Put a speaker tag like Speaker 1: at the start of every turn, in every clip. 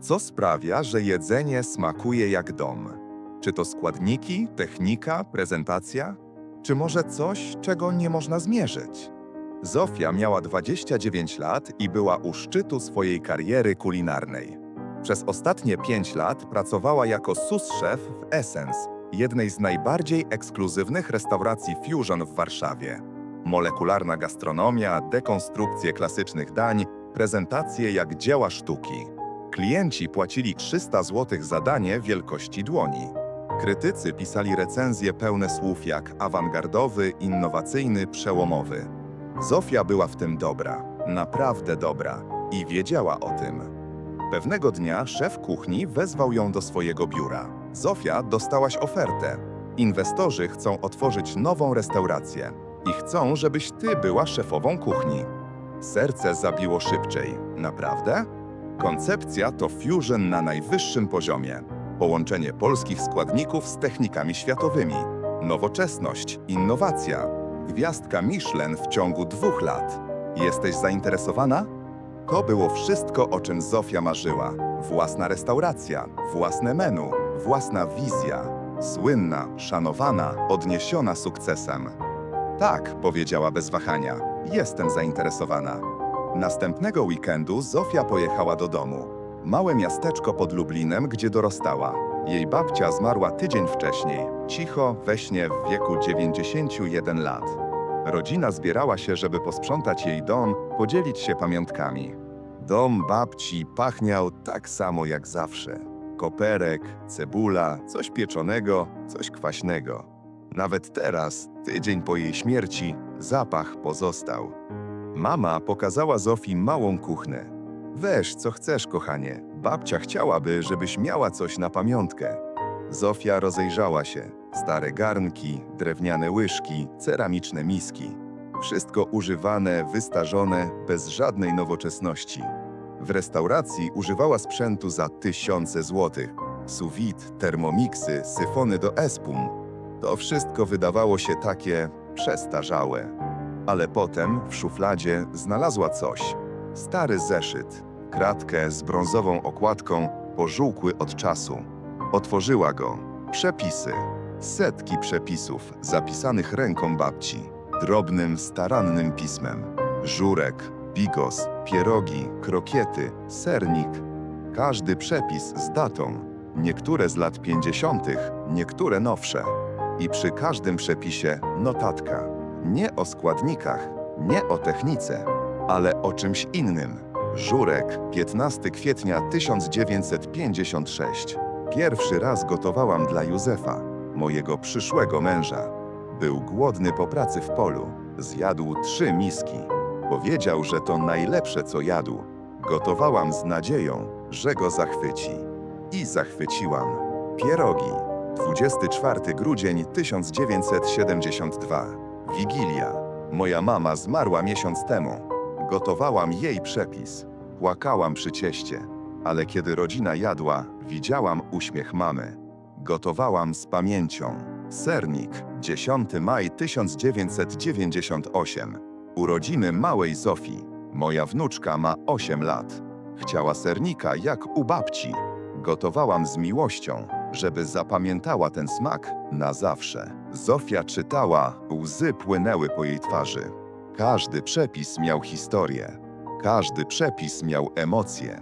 Speaker 1: Co sprawia, że jedzenie smakuje jak dom? Czy to składniki, technika, prezentacja? Czy może coś, czego nie można zmierzyć? Zofia miała 29 lat i była u szczytu swojej kariery kulinarnej. Przez ostatnie 5 lat pracowała jako sus-szef w Essence, jednej z najbardziej ekskluzywnych restauracji fusion w Warszawie. Molekularna gastronomia, dekonstrukcje klasycznych dań, prezentacje jak dzieła sztuki. Klienci płacili 300 zł za danie wielkości dłoni. Krytycy pisali recenzje pełne słów jak awangardowy, innowacyjny, przełomowy. Zofia była w tym dobra, naprawdę dobra i wiedziała o tym. Pewnego dnia szef kuchni wezwał ją do swojego biura. Zofia, dostałaś ofertę. Inwestorzy chcą otworzyć nową restaurację i chcą, żebyś ty była szefową kuchni. Serce zabiło szybciej. Naprawdę? Koncepcja to fusion na najwyższym poziomie. Połączenie polskich składników z technikami światowymi. Nowoczesność, innowacja. Gwiazdka Michelin w ciągu dwóch lat. Jesteś zainteresowana? To było wszystko, o czym Zofia marzyła. Własna restauracja, własne menu, własna wizja. Słynna, szanowana, odniesiona sukcesem. Tak, powiedziała bez wahania. Jestem zainteresowana. Następnego weekendu Zofia pojechała do domu. Małe miasteczko pod Lublinem, gdzie dorastała. Jej babcia zmarła tydzień wcześniej, cicho, we śnie w wieku 91 lat. Rodzina zbierała się, żeby posprzątać jej dom, podzielić się pamiątkami. Dom babci pachniał tak samo jak zawsze. Koperek, cebula, coś pieczonego, coś kwaśnego. Nawet teraz, tydzień po jej śmierci, zapach pozostał. Mama pokazała Zofii małą kuchnę. Weź, co chcesz, kochanie. Babcia chciałaby, żebyś miała coś na pamiątkę. Zofia rozejrzała się. Stare garnki, drewniane łyżki, ceramiczne miski. Wszystko używane, wystarzone, bez żadnej nowoczesności. W restauracji używała sprzętu za tysiące złotych. Suwit, termomiksy, syfony do espum. To wszystko wydawało się takie przestarzałe. Ale potem w szufladzie znalazła coś. Stary zeszyt, kratkę z brązową okładką, pożółkły od czasu. Otworzyła go. Przepisy. Setki przepisów zapisanych ręką babci. Drobnym, starannym pismem. Żurek, bigos, pierogi, krokiety, sernik. Każdy przepis z datą. Niektóre z lat 50., niektóre nowsze. I przy każdym przepisie notatka. Nie o składnikach, nie o technice, ale o czymś innym. Żurek, 15 kwietnia 1956. Pierwszy raz gotowałam dla Józefa, mojego przyszłego męża. Był głodny po pracy w polu. Zjadł trzy miski. Powiedział, że to najlepsze, co jadł. Gotowałam z nadzieją, że go zachwyci. I zachwyciłam. Pierogi. 24 grudzień 1972. Wigilia. Moja mama zmarła miesiąc temu. Gotowałam jej przepis. Płakałam przy cieście, ale kiedy rodzina jadła, widziałam uśmiech mamy. Gotowałam z pamięcią. Sernik, 10 maj 1998. Urodziny małej Zofii. Moja wnuczka ma 8 lat. Chciała sernika jak u babci. Gotowałam z miłością, żeby zapamiętała ten smak na zawsze. Zofia czytała, łzy płynęły po jej twarzy. Każdy przepis miał historię. Każdy przepis miał emocje.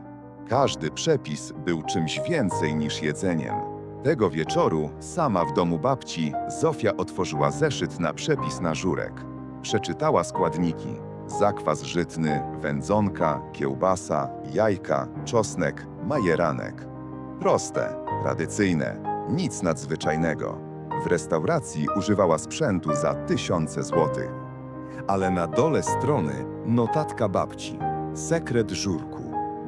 Speaker 1: Każdy przepis był czymś więcej niż jedzeniem. Tego wieczoru, sama w domu babci, Zofia otworzyła zeszyt na przepis na żurek. Przeczytała składniki: zakwas żytny, wędzonka, kiełbasa, jajka, czosnek, majeranek. Proste, tradycyjne, nic nadzwyczajnego. W restauracji używała sprzętu za tysiące złotych. Ale na dole strony notatka babci. Sekret żurku.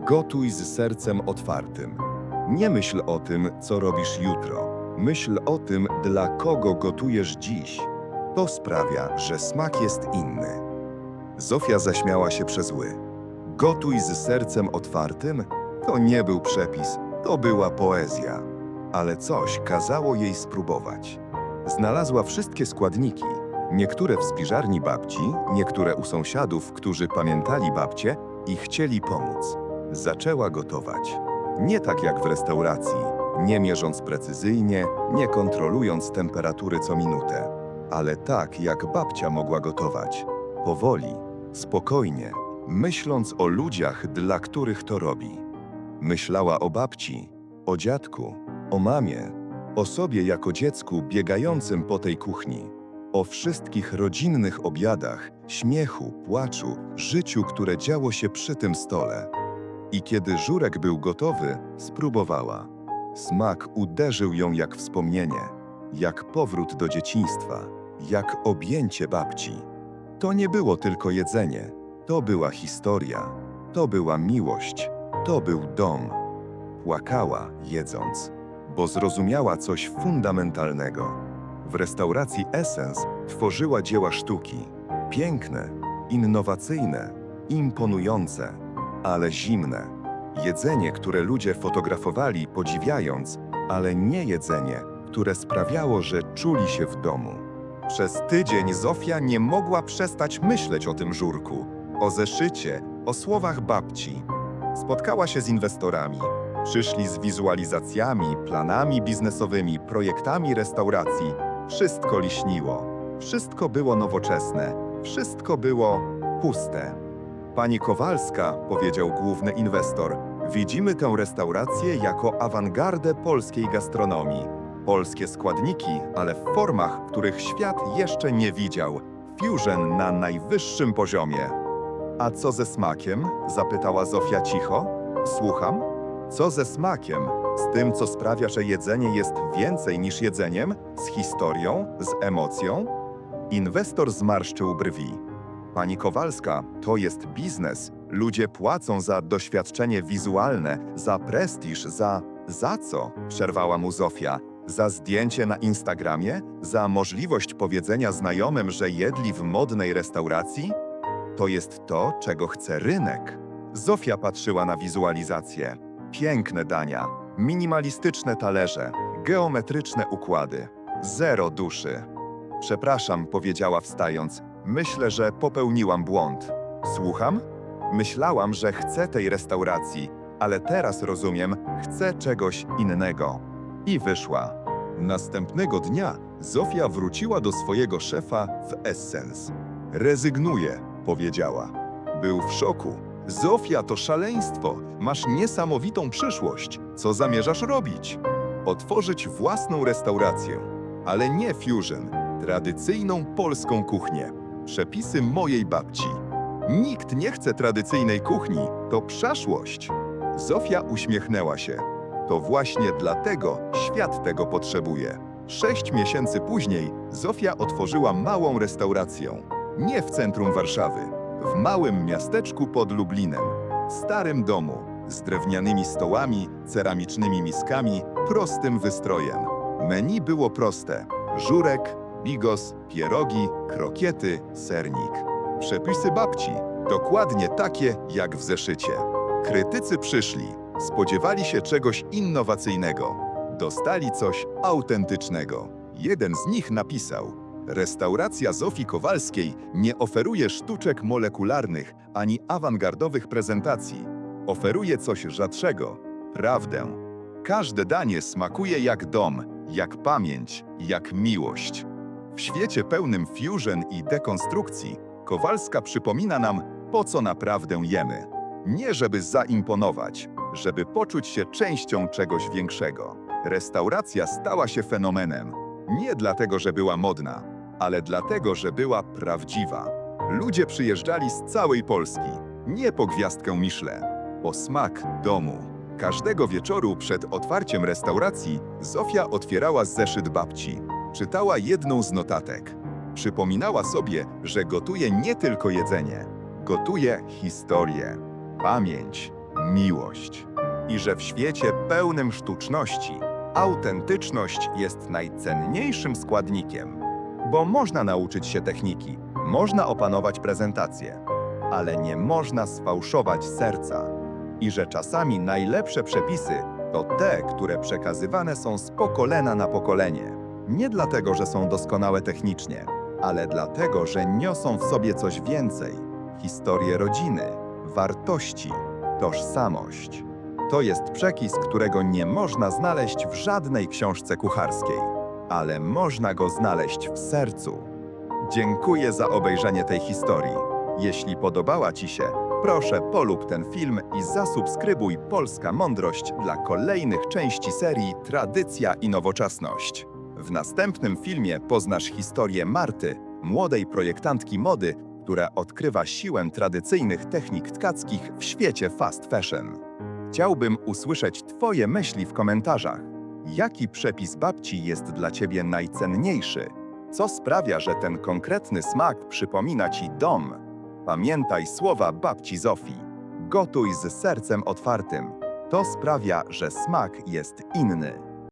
Speaker 1: Gotuj z sercem otwartym. Nie myśl o tym, co robisz jutro. Myśl o tym, dla kogo gotujesz dziś. To sprawia, że smak jest inny. Zofia zaśmiała się przez ły. Gotuj z sercem otwartym? To nie był przepis, to była poezja. Ale coś kazało jej spróbować. Znalazła wszystkie składniki. Niektóre w spiżarni babci, niektóre u sąsiadów, którzy pamiętali babcię i chcieli pomóc. Zaczęła gotować. Nie tak jak w restauracji, nie mierząc precyzyjnie, nie kontrolując temperatury co minutę, ale tak jak babcia mogła gotować. Powoli, spokojnie, myśląc o ludziach, dla których to robi. Myślała o babci, o dziadku, o mamie, o sobie jako dziecku biegającym po tej kuchni, o wszystkich rodzinnych obiadach, śmiechu, płaczu, życiu, które działo się przy tym stole. I kiedy żurek był gotowy, spróbowała. Smak uderzył ją jak wspomnienie, jak powrót do dzieciństwa, jak objęcie babci. To nie było tylko jedzenie, to była historia, to była miłość, to był dom. Płakała, jedząc, bo zrozumiała coś fundamentalnego. W restauracji Essence tworzyła dzieła sztuki. Piękne, innowacyjne, imponujące, ale zimne. Jedzenie, które ludzie fotografowali podziwiając, ale nie jedzenie, które sprawiało, że czuli się w domu. Przez tydzień Zofia nie mogła przestać myśleć o tym żurku, o zeszycie, o słowach babci. Spotkała się z inwestorami. Przyszli z wizualizacjami, planami biznesowymi, projektami restauracji. Wszystko liśniło. Wszystko było nowoczesne. Wszystko było puste. Pani Kowalska, powiedział główny inwestor, widzimy tę restaurację jako awangardę polskiej gastronomii. Polskie składniki, ale w formach, których świat jeszcze nie widział. Fusion na najwyższym poziomie. A co ze smakiem? zapytała Zofia cicho. Słucham? Co ze smakiem? Z tym, co sprawia, że jedzenie jest więcej niż jedzeniem? Z historią? Z emocją? Inwestor zmarszczył brwi. Pani Kowalska, to jest biznes. Ludzie płacą za doświadczenie wizualne, za prestiż, za. Za co? przerwała mu Zofia. Za zdjęcie na Instagramie? Za możliwość powiedzenia znajomym, że jedli w modnej restauracji? To jest to, czego chce rynek. Zofia patrzyła na wizualizację. Piękne dania, minimalistyczne talerze, geometryczne układy. Zero duszy. Przepraszam, powiedziała wstając. Myślę, że popełniłam błąd. Słucham? Myślałam, że chcę tej restauracji, ale teraz rozumiem, chcę czegoś innego. I wyszła. Następnego dnia Zofia wróciła do swojego szefa w Essence. Rezygnuję, powiedziała. Był w szoku. Zofia, to szaleństwo. Masz niesamowitą przyszłość. Co zamierzasz robić? Otworzyć własną restaurację, ale nie fusion, tradycyjną polską kuchnię. Przepisy mojej babci. Nikt nie chce tradycyjnej kuchni, to przeszłość. Zofia uśmiechnęła się. To właśnie dlatego świat tego potrzebuje. Sześć miesięcy później Zofia otworzyła małą restaurację. Nie w centrum Warszawy, w małym miasteczku pod Lublinem. Starym domu, z drewnianymi stołami, ceramicznymi miskami, prostym wystrojem. Menu było proste. Żurek, bigos, pierogi, krokiety, sernik. Przepisy babci, dokładnie takie jak w zeszycie. Krytycy przyszli, spodziewali się czegoś innowacyjnego. Dostali coś autentycznego. Jeden z nich napisał: Restauracja Zofii Kowalskiej nie oferuje sztuczek molekularnych ani awangardowych prezentacji. Oferuje coś rzadszego prawdę. Każde danie smakuje jak dom, jak pamięć, jak miłość. W świecie pełnym fusion i dekonstrukcji, Kowalska przypomina nam, po co naprawdę jemy. Nie żeby zaimponować, żeby poczuć się częścią czegoś większego. Restauracja stała się fenomenem. Nie dlatego, że była modna, ale dlatego, że była prawdziwa. Ludzie przyjeżdżali z całej Polski, nie po gwiazdkę Michelin, po smak domu. Każdego wieczoru przed otwarciem restauracji Zofia otwierała zeszyt babci. Czytała jedną z notatek. Przypominała sobie, że gotuje nie tylko jedzenie, gotuje historię, pamięć, miłość. I że w świecie pełnym sztuczności, autentyczność jest najcenniejszym składnikiem. Bo można nauczyć się techniki, można opanować prezentację, ale nie można sfałszować serca. I że czasami najlepsze przepisy to te, które przekazywane są z pokolenia na pokolenie. Nie dlatego, że są doskonałe technicznie, ale dlatego, że niosą w sobie coś więcej historię rodziny, wartości, tożsamość. To jest przekaz, którego nie można znaleźć w żadnej książce kucharskiej, ale można go znaleźć w sercu. Dziękuję za obejrzenie tej historii. Jeśli podobała Ci się, proszę polub ten film i zasubskrybuj Polska Mądrość dla kolejnych części serii Tradycja i Nowoczesność. W następnym filmie poznasz historię Marty, młodej projektantki mody, która odkrywa siłę tradycyjnych technik tkackich w świecie fast fashion. Chciałbym usłyszeć Twoje myśli w komentarzach. Jaki przepis babci jest dla Ciebie najcenniejszy? Co sprawia, że ten konkretny smak przypomina Ci dom? Pamiętaj słowa babci Zofii. Gotuj z sercem otwartym. To sprawia, że smak jest inny.